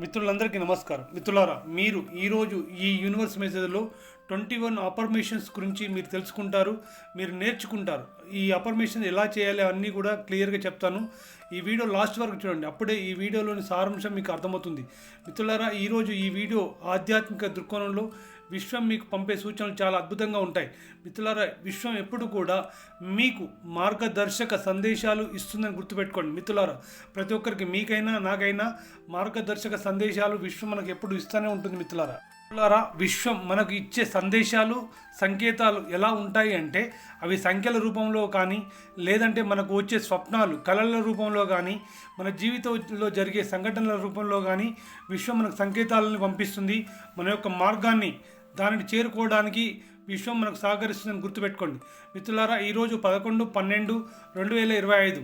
మిత్రులందరికీ నమస్కారం. మిత్రులారా మీరు ఈరోజు ఈ యూనివర్స్ మెసేజ్లో ట్వంటీ వన్ అఫర్మేషన్స్ గురించి మీరు తెలుసుకుంటారు మీరు నేర్చుకుంటారు. ఈ అఫర్మేషన్ ఎలా చేయాలి అన్నీ కూడా క్లియర్గా చెప్తాను. ఈ వీడియో లాస్ట్ వరకు చూడండి. అప్పుడే ఈ వీడియోలోని సారాంశం మీకు అర్థమవుతుంది. మిత్రులారా ఈరోజు ఈ వీడియో ఆధ్యాత్మిక దృక్కోణంలో విశ్వం మీకు పంపే సూచనలు చాలా అద్భుతంగా ఉంటాయి. మిత్రులారా విశ్వం ఎప్పుడు కూడా మీకు మార్గదర్శక సందేశాలు ఇస్తుందని గుర్తుపెట్టుకోండి. మిత్రులారా ప్రతి ఒక్కరికి మీకైనా నాకైనా మార్గదర్శక సందేశాలు విశ్వం మనకు ఎప్పుడు ఇస్తూనే ఉంటుంది మిత్రులారా. మిత్రులారా విశ్వం మనకు ఇచ్చే సందేశాలు సంకేతాలు ఎలా ఉంటాయి అంటే అవి సంఖ్యల రూపంలో కానీ లేదంటే మనకు వచ్చే స్వప్నాలు కళల రూపంలో కానీ మన జీవితంలో జరిగే సంఘటనల రూపంలో కానీ విశ్వం మనకు సంకేతాలను పంపిస్తుంది. మన యొక్క మార్గాన్ని దానిని చేరుకోవడానికి విశ్వం మనకు సహకరిస్తుందని గుర్తుపెట్టుకోండి. మిత్రులారా ఈరోజు పదకొండు పన్నెండు రెండు వేల ఇరవై ఐదు.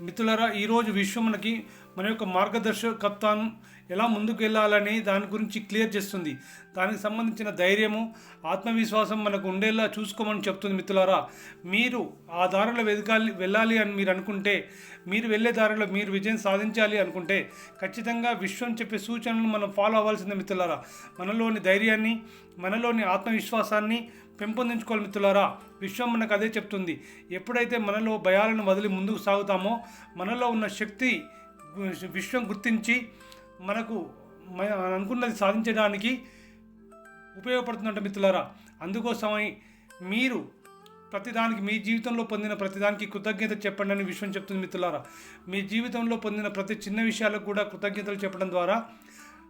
మిత్రులారా ఈరోజు విశ్వం మనకి మన యొక్క మార్గదర్శకత్వం ఎలా ముందుకు వెళ్ళాలని దాని గురించి క్లియర్ చేస్తుంది. దానికి సంబంధించిన ధైర్యము ఆత్మవిశ్వాసం మనకు ఉండేలా చూసుకోమని చెప్తుంది మిత్రులారా. మీరు ఆ దారిలో వెదకాలి వెళ్ళాలి అని మీరు అనుకుంటే మీరు వెళ్ళే దారిలో మీరు విజయం సాధించాలి అనుకుంటే ఖచ్చితంగా విశ్వం చెప్పే సూచనలు మనం ఫాలో అవ్వాల్సిందే మిత్రులారా. మనలోని ధైర్యాన్ని మనలోని ఆత్మవిశ్వాసాన్ని పెంపొందించుకోవాలి మిత్రులారా. విశ్వం మనకు అదే చెప్తుంది. ఎప్పుడైతే మనలో భయాలను వదిలి ముందుకు సాగుతామో మనలో ఉన్న శక్తి విశ్వం గుర్తించి మనకు అనుకున్నది సాధించడానికి ఉపయోగపడుతుందంట మిత్రులారా. అందుకోసమని మీరు ప్రతిదానికి మీ జీవితంలో పొందిన ప్రతిదానికి కృతజ్ఞత చెప్పండి అని విశ్వం చెప్తుంది మిత్రులారా. మీ జీవితంలో పొందిన ప్రతి చిన్న విషయాలకు కూడా కృతజ్ఞతలు చెప్పడం ద్వారా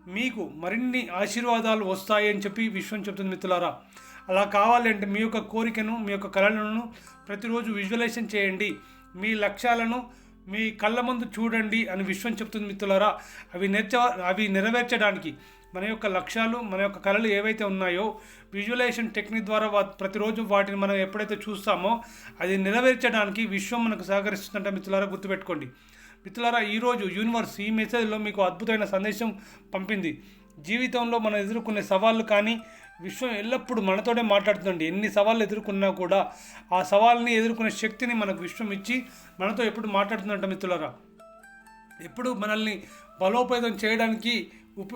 మీకు మరిన్ని ఆశీర్వాదాలు వస్తాయి అని చెప్పి విశ్వం చెప్తుంది మిత్రులారా. అలా కావాలంటే మీ యొక్క కోరికను మీ యొక్క కళలను ప్రతిరోజు విజువలైజేషన్ చేయండి. మీ లక్ష్యాలను మీ కళ్ళ ముందు చూడండి అని విశ్వం చెప్తుంది మిత్రులారా. అవి నెరచ అవి నెరవేర్చడానికి మన యొక్క లక్ష్యాలు మన యొక్క కళలు ఏవైతే ఉన్నాయో విజువలైజేషన్ టెక్నిక్ ద్వారా ప్రతిరోజు వాటిని మనం ఎప్పుడైతే చూస్తామో అది నెరవేర్చడానికి విశ్వం మనకు సహకరిస్తుందంటే మిత్రులారా గుర్తుపెట్టుకోండి. మిత్రులారా ఈరోజు యూనివర్స్ ఈ మెసేజ్లో మీకు అద్భుతమైన సందేశం పంపింది. జీవితంలో మనం ఎదుర్కొనే సవాళ్ళు కానీ విశ్వం ఎల్లప్పుడూ మనతోనే మాట్లాడుతుంది ఎన్ని సవాళ్ళు ఎదుర్కొన్నా కూడా ఆ సవాల్ని ఎదుర్కొనే శక్తిని మనకు విశ్వం ఇచ్చి మనతో ఎప్పుడు మాట్లాడుతుందంట మిత్రులరా? ఎప్పుడు మనల్ని బలోపేతం చేయడానికి ఉప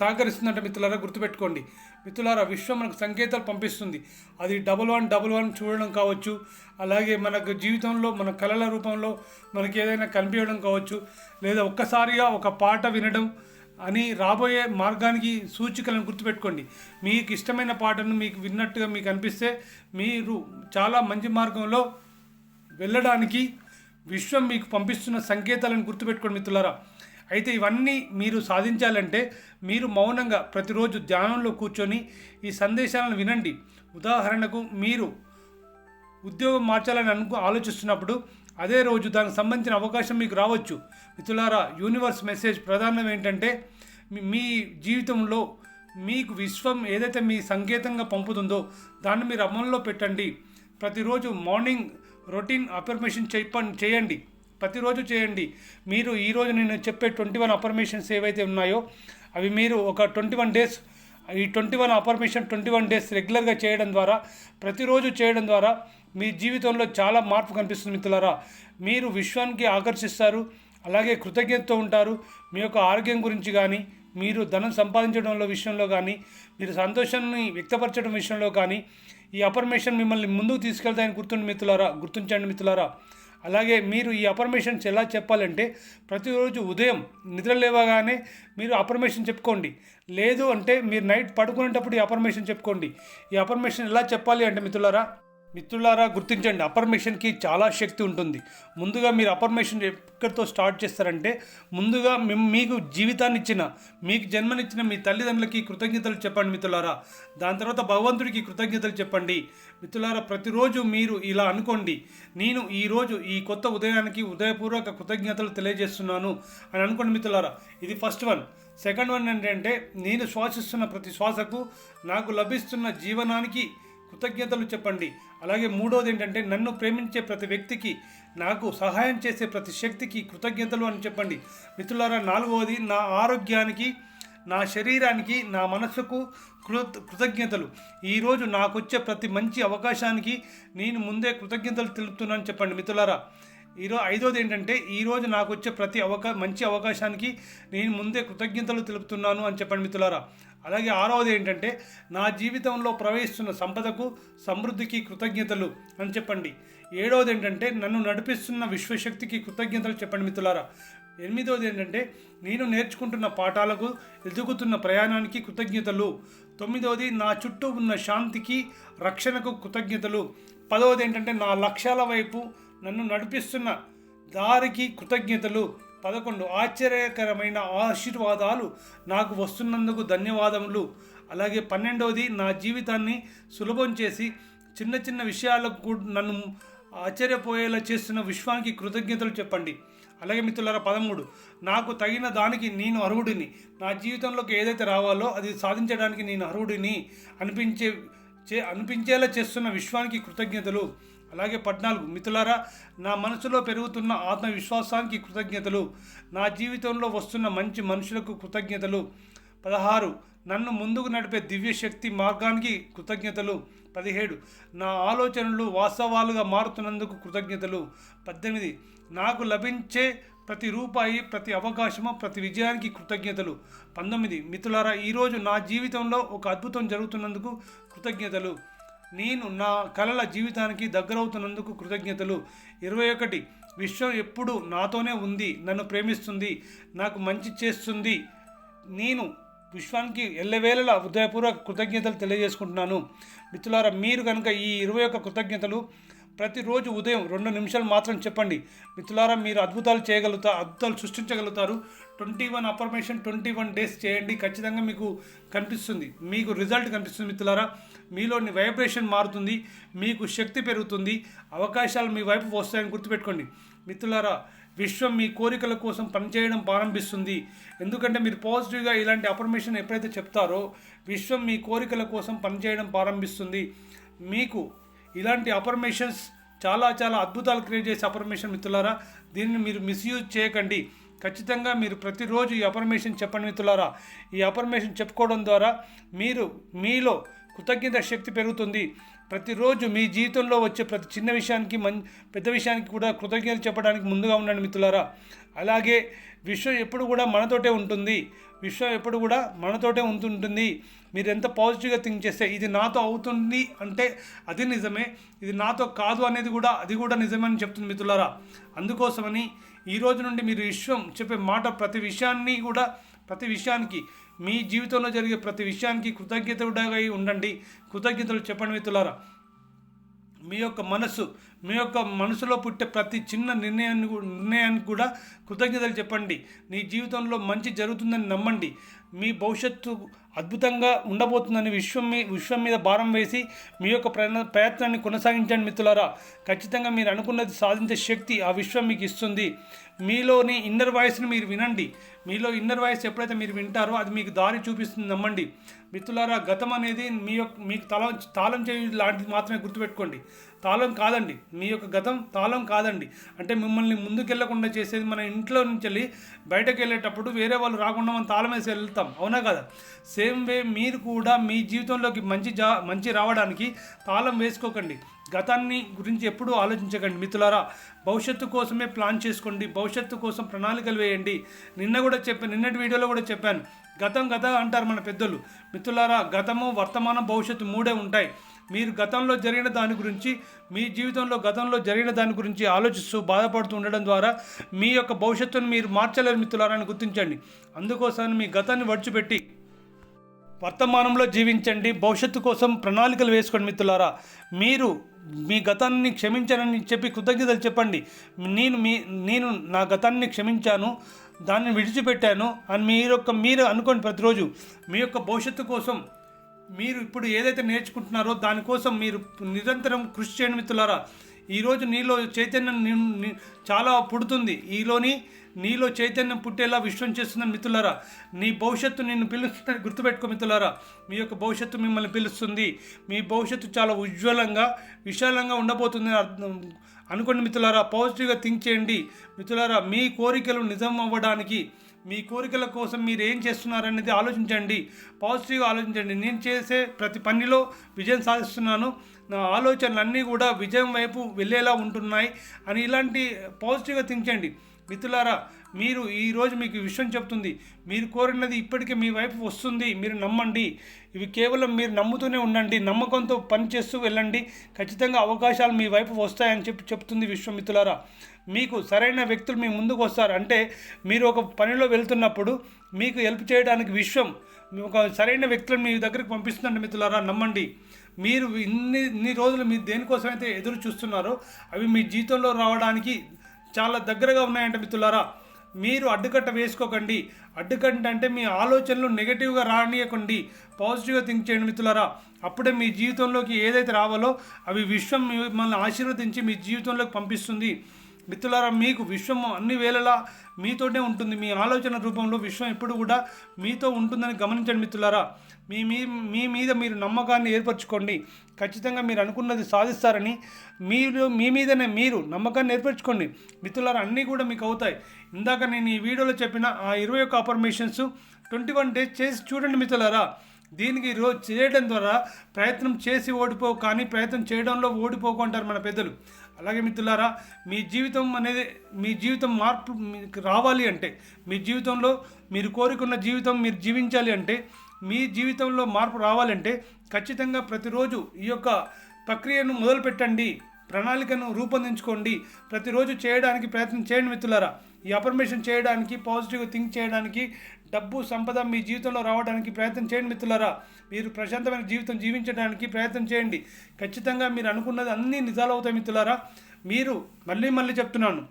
సహకరిస్తుందంట మిత్రులారా గుర్తుపెట్టుకోండి. మిత్రులారా విశ్వం మనకు సంకేతాలు పంపిస్తుంది. అది డబల్ వన్ డబల్ వన్ చూడడం కావచ్చు అలాగే మనకు జీవితంలో మన కళల రూపంలో మనకి ఏదైనా కనిపించడం కావచ్చు లేదా ఒక్కసారిగా ఒక పాట వినడం అని రాబోయే మార్గానికి సూచికలను గుర్తుపెట్టుకోండి. మీకు ఇష్టమైన పాటను మీకు విన్నట్టుగా మీకు అనిపిస్తే మీరు చాలా మంచి మార్గంలో వెళ్ళడానికి విశ్వం మీకు పంపిస్తున్న సంకేతాలను గుర్తుపెట్టుకోండి మిత్రులారా. అయితే ఇవన్నీ మీరు సాధించాలంటే మీరు మౌనంగా ప్రతిరోజు ధ్యానంలో కూర్చొని ఈ సందేశాలను వినండి. ఉదాహరణకు మీరు ఉద్యోగం మార్చాలని అనుకు ఆలోచిస్తున్నప్పుడు అదే రోజు దానికి సంబంధించిన అవకాశం మీకు రావచ్చు. మిత్రులారా యూనివర్స్ మెసేజ్ ప్రధానం ఏంటంటే మీ- జీవితంలో మీకు విశ్వం ఏదైతే మీ సంకేతంగా పంపుతుందో దాన్ని మీరు అమల్లో పెట్టండి. ప్రతిరోజు మార్నింగ్ రొటీన్ అఫర్మేషన్ చెప్పండి చేయండి. ప్రతిరోజు చేయండి. మీరు ఈరోజు నేను చెప్పే ట్వంటీ వన్ అఫర్మేషన్స్ ఏవైతే ఉన్నాయో అవి మీరు ఒక ట్వంటీ వన్ డేస్ ఈ twenty one affirmation twenty one days రెగ్యులర్గా చేయడం ద్వారా ప్రతిరోజు చేయడం ద్వారా మీ జీవితంలో చాలా మార్పు కనిపిస్తుంది మిత్రులారా. మీరు విశ్వానికి ఆకర్షిస్తారు అలాగే కృతజ్ఞతతో ఉంటారు. మీ యొక్క ఆరోగ్యం గురించి కానీ మీరు ధనం సంపాదించడంలో విషయంలో కానీ మీరు సంతోషాన్ని వ్యక్తపరచడం విషయంలో కానీ ఈ అఫర్మేషన్ మిమ్మల్ని ముందుకు తీసుకెళ్తాయని గుర్తుండి మిత్రులారా గుర్తించండి మిత్రులారా. అలాగే మీరు ఈ అఫర్మేషన్స్ ఎలా చెప్పాలంటే ప్రతిరోజు ఉదయం నిద్ర లేవగానే మీరు అఫర్మేషన్ చెప్పుకోండి. లేదు అంటే మీరు నైట్ పడుకునేటప్పుడు ఈ అఫర్మేషన్ చెప్పుకోండి. ఈ అఫర్మేషన్ ఎలా చెప్పాలి అంటే మిత్రులారా? మిత్రులారా గుర్తించండి అఫర్మేషన్కి చాలా శక్తి ఉంటుంది. ముందుగా మీరు అఫర్మేషన్ ఎక్కడితో స్టార్ట్ చేస్తారంటే ముందుగా మీకు జీవితాన్ని ఇచ్చిన మీకు జన్మనిచ్చిన మీ తల్లిదండ్రులకి కృతజ్ఞతలు చెప్పండి మిత్రులారా. దాని తర్వాత భగవంతుడికి కృతజ్ఞతలు చెప్పండి. మిత్రులారా ప్రతిరోజు మీరు ఇలా అనుకోండి నేను ఈరోజు ఈ కొత్త ఉదయానికి ఉదయపూర్వక కృతజ్ఞతలు తెలియజేస్తున్నాను అని అనుకోండి మిత్రులారా. ఇది ఫస్ట్ వన్. సెకండ్ వన్ ఏంటంటే నేను శ్వాసిస్తున్న ప్రతి శ్వాసకు నాకు లభిస్తున్న జీవనానికి కృతజ్ఞతలు చెప్పండి. అలాగే మూడోది ఏంటంటే నన్ను ప్రేమించే ప్రతి వ్యక్తికి నాకు సహాయం చేసే ప్రతి శక్తికి కృతజ్ఞతలు అని చెప్పండి. మిత్రులారా నాలుగవది నా ఆరోగ్యానికి నా శరీరానికి నా మనస్సుకు కృత కృతజ్ఞతలు. ఈరోజు నాకు వచ్చే ప్రతి మంచి అవకాశానికి నేను ముందే కృతజ్ఞతలు తెలుపుతున్నాను చెప్పండి మిత్రులారా. ఈరోజు ఐదోది ఏంటంటే ఈరోజు నాకు వచ్చే ప్రతి అవకా మంచి అవకాశానికి నేను ముందే కృతజ్ఞతలు తెలుపుతున్నాను అని చెప్పండి మిత్రులారా. అలాగే ఆరవది ఏంటంటే నా జీవితంలో ప్రవహిస్తున్న సంపదకు సమృద్ధికి కృతజ్ఞతలు అని చెప్పండి. ఏడవది ఏంటంటే నన్ను నడిపిస్తున్న విశ్వశక్తికి కృతజ్ఞతలు చెప్పండి మిత్రులారా. ఎనిమిదవది ఏంటంటే నేను నేర్చుకుంటున్న పాఠాలకు ఎదుగుతున్న ప్రయాణానికి కృతజ్ఞతలు. తొమ్మిదవది నా చుట్టూ ఉన్న శాంతికి రక్షణకు కృతజ్ఞతలు. పదవది ఏంటంటే నా లక్ష్యాల వైపు నన్ను నడిపిస్తున్న దారికి కృతజ్ఞతలు. పదకొండు ఆశ్చర్యకరమైన ఆశీర్వాదాలు నాకు వస్తున్నందుకు ధన్యవాదములు. అలాగే పన్నెండవది నా జీవితాన్ని సులభం చేసి చిన్న చిన్న విషయాలకు నన్ను ఆశ్చర్యపోయేలా చేస్తున్న విశ్వానికి కృతజ్ఞతలు చెప్పండి. అలాగే మిత్రులారా పదమూడు. నాకు తగిన దానికి నేను అర్హుడిని. నా జీవితంలోకి ఏదైతే రావాలో అది సాధించడానికి నేను అర్హుడిని అనిపించే చే అనిపించేలా చేస్తున్న విశ్వానికి కృతజ్ఞతలు. అలాగే పద్నాలుగు మిత్రులారా నా మనసులో పెరుగుతున్న ఆత్మవిశ్వాసానికి కృతజ్ఞతలు. నా జీవితంలో వస్తున్న మంచి మనుషులకు కృతజ్ఞతలు. పదహారు నన్ను ముందుకు నడిపే దివ్యశక్తి మార్గానికి కృతజ్ఞతలు. పదిహేడు నా ఆలోచనలు వాస్తవాలుగా మారుతున్నందుకు కృతజ్ఞతలు. పద్దెనిమిది నాకు లభించే ప్రతి రూపాయి ప్రతి అవకాశము ప్రతి విజయానికి కృతజ్ఞతలు. పంతొమ్మిది మిత్రులారా ఈరోజు నా జీవితంలో ఒక అద్భుతం జరుగుతున్నందుకు కృతజ్ఞతలు. నేను నా కలల జీవితానికి దగ్గరవుతున్నందుకు కృతజ్ఞతలు. ఇరవై ఒకటి విశ్వం ఎప్పుడు నాతోనే ఉంది నన్ను ప్రేమిస్తుంది నాకు మంచి చేస్తుంది. నేను విశ్వానికి ఎల్లవేళలా హృదయపూర్వక కృతజ్ఞతలు తెలియజేసుకుంటున్నాను. మిత్రులారా మీరు కనుక ఈ ఇరవై ఒక్క కృతజ్ఞతలు ప్రతిరోజు ఉదయం రెండు నిమిషాలు మాత్రం చెప్పండి. మిత్రులారా మీరు అద్భుతాలు చేయగలుగుతారు అద్భుతాలు సృష్టించగలుగుతారు. Twenty one affirmation twenty one days చేయండి. ఖచ్చితంగా మీకు కనిపిస్తుంది. మీకు రిజల్ట్ కనిపిస్తుంది మిత్రులారా. మీలోని వైబ్రేషన్ మారుతుంది. మీకు శక్తి పెరుగుతుంది. అవకాశాలు మీ వైపు వస్తాయని గుర్తుపెట్టుకోండి. మిత్రులారా విశ్వం మీ కోరికల కోసం పనిచేయడం ప్రారంభిస్తుంది. ఎందుకంటే మీరు పాజిటివ్గా ఇలాంటి అఫర్మేషన్ ఎప్పుడైతే చెప్తారో విశ్వం మీ కోరికల కోసం పనిచేయడం ప్రారంభిస్తుంది. మీకు ఇలాంటి అఫర్మేషన్స్ చాలా చాలా అద్భుతాలు క్రియేట్ చేసే అఫర్మేషన్ మిత్రులారా దీన్ని మీరు మిస్యూజ్ చేయకండి. ఖచ్చితంగా మీరు ప్రతిరోజు ఈ అఫర్మేషన్ చెప్పండి మిత్రులారా. ఈ అఫర్మేషన్ చెప్పుకోవడం ద్వారా మీరు మీలో కృతజ్ఞత శక్తి పెరుగుతుంది. ప్రతిరోజు మీ జీవితంలో వచ్చే ప్రతి చిన్న విషయానికి మం పెద్ద విషయానికి కూడా కృతజ్ఞతలు చెప్పడానికి ముందుగా ఉండండి మిత్రులారా. అలాగే విశ్వం ఎప్పుడు కూడా మనతోటే ఉంటుంది. విశ్వం ఎప్పుడు కూడా మనతోటే ఉంటుంటుంది. మీరు ఎంత పాజిటివ్గా థింక్ చేస్తే ఇది నాతో అవుతుంది అంటే అది నిజమే. ఇది నాతో కాదు అనేది కూడా అది కూడా నిజమే అని చెప్తుంది మిత్రులారా. అందుకోసమని ఈ రోజు నుండి మీరు విశ్వం చెప్పే మాట ప్రతి విషయాన్ని కూడా ప్రతి విషయానికి మీ జీవితంలో జరిగే ప్రతి విషయానికి కృతజ్ఞతగా ఉండండి. కృతజ్ఞతలు చెప్పండి మిత్రులారా. మీ యొక్క మనసు మీ యొక్క మనసులో పుట్టే ప్రతి చిన్న నిర్ణయాన్ని నిర్ణయానికి కూడా కృతజ్ఞతలు చెప్పండి. నీ జీవితంలో మంచి జరుగుతుందని నమ్మండి. మీ భవిష్యత్తు అద్భుతంగా ఉండబోతుందని విశ్వం మీ విశ్వం మీద భారం వేసి మీ యొక్క ప్రయత్న ప్రయత్నాన్ని కొనసాగించండి మిత్రులారా. ఖచ్చితంగా మీరు అనుకున్నది సాధించే శక్తి ఆ విశ్వం మీకు ఇస్తుంది. మీలోని ఇన్నర్ వాయిస్ని మీరు వినండి. మీలో ఇన్నర్ వాయిస్ ఎప్పుడైతే మీరు వింటారో అది మీకు దారి చూపిస్తుంది నమ్మండి. మిత్రులారా గతం అనేది మీ యొక్క మీకు తల తాళం చేయి లాంటిది మాత్రమే గుర్తుపెట్టుకోండి. తాళం కాదండి. మీ యొక్క గతం తాళం కాదండి. అంటే మిమ్మల్ని ముందుకెళ్ళకుండా చేసేది మన ఇంట్లో నుంచి వెళ్ళి బయటకు వెళ్ళేటప్పుడు వేరే వాళ్ళు రాకుండా మనం తాళం వేసి వెళ్తాం. అవునా కదా? సేమ్ వే మీరు కూడా మీ జీవితంలోకి మంచి జా మంచి రావడానికి తాళం వేసుకోకండి. గతాన్ని గురించి ఎప్పుడూ ఆలోచించకండి. మిత్రులారా భవిష్యత్తు కోసమే ప్లాన్ చేసుకోండి. భవిష్యత్తు కోసం ప్రణాళికలు వేయండి. నిన్న కూడా చెప్పాను నిన్నటి వీడియోలో కూడా చెప్పాను. గతం గత అంటారు మన పెద్దలు మిత్రులారా గతము వర్తమానం భవిష్యత్తు మూడే ఉంటాయి. మీరు గతంలో జరిగిన దాని గురించి మీ జీవితంలో గతంలో జరిగిన దాని గురించి ఆలోచిస్తూ బాధపడుతూ ఉండడం ద్వారా మీ యొక్క భవిష్యత్తును మీరు మార్చలేరు మిత్రులారా అని గుర్తించండి. అందుకోసం మీ గతాన్ని వడిచిపెట్టి వర్తమానంలో జీవించండి. భవిష్యత్తు కోసం ప్రణాళికలు వేసుకోండి మిత్రులారా. మీరు మీ గతాన్ని క్షమించానని చెప్పి కృతజ్ఞతలు చెప్పండి. నేను మీ నేను నా గతాన్ని క్షమించాను దాన్ని విడిచిపెట్టాను అని మీరు యొక్క మీరు అనుకోండి ప్రతిరోజు మీ యొక్క భవిష్యత్తు కోసం మీరు ఇప్పుడు ఏదైతే నేర్చుకుంటున్నారో దానికోసం మీరు నిరంతరం కృషి చేయండి మిత్రులారా ఈరోజు నీలో చైతన్యం చాలా పుడుతుంది. ఈలోని నీలో చైతన్యం పుట్టేలా విశ్వం చేస్తుందని మిత్రులారా నీ భవిష్యత్తు నిన్ను పిలుస్తుందని గుర్తుపెట్టుకో మిత్రులారా. మీ యొక్క భవిష్యత్తు మిమ్మల్ని పిలుస్తుంది. మీ భవిష్యత్తు చాలా ఉజ్వలంగా విశాలంగా ఉండబోతుంది అనుకోండి మిత్రులారా. పాజిటివ్గా థింక్ చేయండి. మిత్రులారా మీ కోరికలు నిజం అవ్వడానికి మీ కోరికల కోసం మీరు ఏం చేస్తున్నారనేది ఆలోచించండి. పాజిటివ్గా ఆలోచించండి. నేను చేసే ప్రతి పనిలో విజయం సాధిస్తున్నాను. నా ఆలోచనలు అన్నీ కూడా విజయం వైపు వెళ్ళేలా ఉంటున్నాయి అని ఇలాంటి పాజిటివ్గా థింక్ చేయండి. మిత్రులారా మీరు ఈరోజు మీకు విషయం చెప్తుంది. మీరు కోరినది ఇప్పటికే మీ వైపు వస్తుంది. మీరు నమ్మండి. ఇవి కేవలం మీరు నమ్ముతూనే ఉండండి. నమ్మకంతో పనిచేస్తూ వెళ్ళండి. ఖచ్చితంగా అవకాశాలు మీ వైపు వస్తాయని చెప్పి చెప్తుంది విశ్వమిత్రులారా మీకు సరైన వ్యక్తులు మీ ముందుకు వస్తారు. అంటే మీరు ఒక పనిలో వెళ్తున్నప్పుడు మీకు హెల్ప్ చేయడానికి విశ్వం ఒక సరైన వ్యక్తులను మీ దగ్గరికి పంపిస్తుందండి మిత్రులారా నమ్మండి. మీరు ఇన్ని ఇన్ని రోజులు మీరు దేనికోసం అయితే ఎదురు చూస్తున్నారో అవి మీ జీవితంలో రావడానికి చాలా దగ్గరగా ఉన్నాయంట మిత్రులారా. మీరు అడ్డుకట్ట వేసుకోకండి. అడ్డుకట్ట అంటే మీ ఆలోచనలు నెగటివ్గా రానియకండి. పాజిటివ్గా థింక్ చేయండి మిత్రులారా. అప్పుడే మీ జీవితంలోకి ఏదైతే రావాలో అవి విశ్వం మిమ్మల్ని ఆశీర్వదించి మీ జీవితంలోకి పంపిస్తుంది. మిత్రులారా మీకు విశ్వం అన్ని వేళలా మీతోనే ఉంటుంది. మీ ఆలోచన రూపంలో విశ్వం ఎప్పుడు కూడా మీతో ఉంటుందని గమనించండి మిత్రులారా. మీ మీ మీ మీద మీరు నమ్మకాన్ని ఏర్పరచుకోండి. ఖచ్చితంగా మీరు అనుకున్నది సాధిస్తారని మీరు మీ మీదనే మీరు నమ్మకాన్ని ఏర్పరచుకోండి. మిత్రులారా అన్నీ కూడా మీకు అవుతాయి. ఇందాక నేను ఈ వీడియోలో చెప్పిన ఆ ఇరవై ఒక్క అఫర్మేషన్స్ ట్వంటీ వన్ డేస్ చేసి చూడండి మిత్రులారా. దీనికి రోజు చేయడం ద్వారా ప్రయత్నం చేసి ఓడిపో కానీ ప్రయత్నం చేయడంలో ఓడిపోకు అంటారు మన పెద్దలు. అలాగే మిత్రులారా మీ జీవితం అనేది మీ జీవితం మార్పు మీకు రావాలి అంటే మీ జీవితంలో మీరు కోరుకున్న జీవితం మీరు జీవించాలి అంటే మీ జీవితంలో మార్పు రావాలంటే ఖచ్చితంగా ప్రతిరోజు ఈ యొక్క ప్రక్రియను మొదలుపెట్టండి. ప్రణాళికను రూపొందించుకోండి. ప్రతిరోజు చేయడానికి ప్రయత్నం చేయండి మిత్రులారా. ఈ అఫర్మేషన్ చేయడానికి పాజిటివ్గా థింక్ చేయడానికి డబ్బు సంపద మీ జీవితంలో రావడానికి ప్రయత్నం చేయండి మిత్రులారా. మీరు ప్రశాంతమైన జీవితం జీవించడానికి ప్రయత్నం చేయండి. ఖచ్చితంగా మీరు అనుకున్నది అన్నీ నిజాలు అవుతాయి మిత్రులారా. మీరు మళ్ళీ మళ్ళీ చెప్తున్నాను.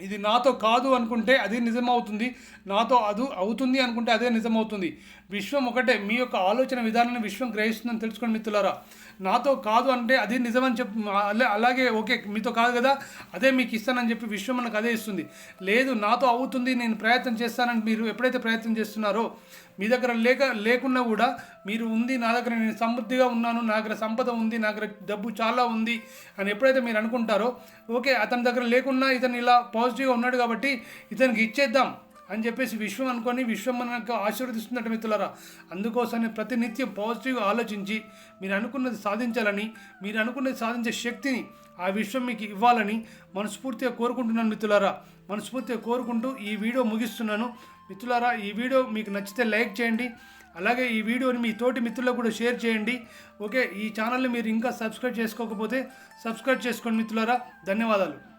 ఇది నాతో కాదు అనుకుంటే అది నిజమవుతుంది. నాతో అది అవుతుంది అనుకుంటే అదే నిజమవుతుంది. విశ్వం ఒకటే. మీ యొక్క ఆలోచన విధానాన్ని విశ్వం గ్రహిస్తుందని తెలుసుకోండి మిత్రులారా. నాతో కాదు అంటే అది నిజమని చెప్పి అలాగే ఓకే మీతో కాదు కదా అదే మీకు ఇస్తానని చెప్పి విశ్వం మనకు అదే ఇస్తుంది. లేదు నాతో అవుతుంది నేను ప్రయత్నం చేస్తానని మీరు ఎప్పుడైతే ప్రయత్నం చేస్తున్నారో మీ దగ్గర లేక లేకున్నా కూడా మీరు ఉంది నా దగ్గర నేను సమృద్ధిగా ఉన్నాను నా దగ్గర సంపద ఉంది నా దగ్గర డబ్బు చాలా ఉంది అని ఎప్పుడైతే మీరు అనుకుంటారో ఓకే అతని దగ్గర లేకున్నా ఇతను ఇలా పాజిటివ్గా ఉన్నాడు కాబట్టి ఇతనికి ఇచ్చేద్దాం. అని చెప్పేసి విశ్వం అనుకొని విశ్వం మనకు ఆశీర్వదిస్తున్నట్టు మిత్రులారా. అందుకోసమే ప్రతినిత్యం పాజిటివ్గా ఆలోచించి మీరు అనుకున్నది సాధించాలని మీరు అనుకున్నది సాధించే శక్తిని ఆ విశ్వం మీకు ఇవ్వాలని మనస్ఫూర్తిగా కోరుకుంటున్నాను మిత్రులారా. మనస్ఫూర్తిగా కోరుకుంటూ ఈ వీడియో ముగిస్తున్నాను. మిత్రులారా ఈ వీడియో మీకు నచ్చితే లైక్ చేయండి. అలాగే ఈ వీడియోని మీ తోటి మిత్రులకు కూడా షేర్ చేయండి. ఓకే ఈ ఛానల్ని మీరు ఇంకా సబ్స్క్రైబ్ చేసుకోకపోతే సబ్స్క్రైబ్ చేసుకోండి మిత్రులారా. ధన్యవాదాలు.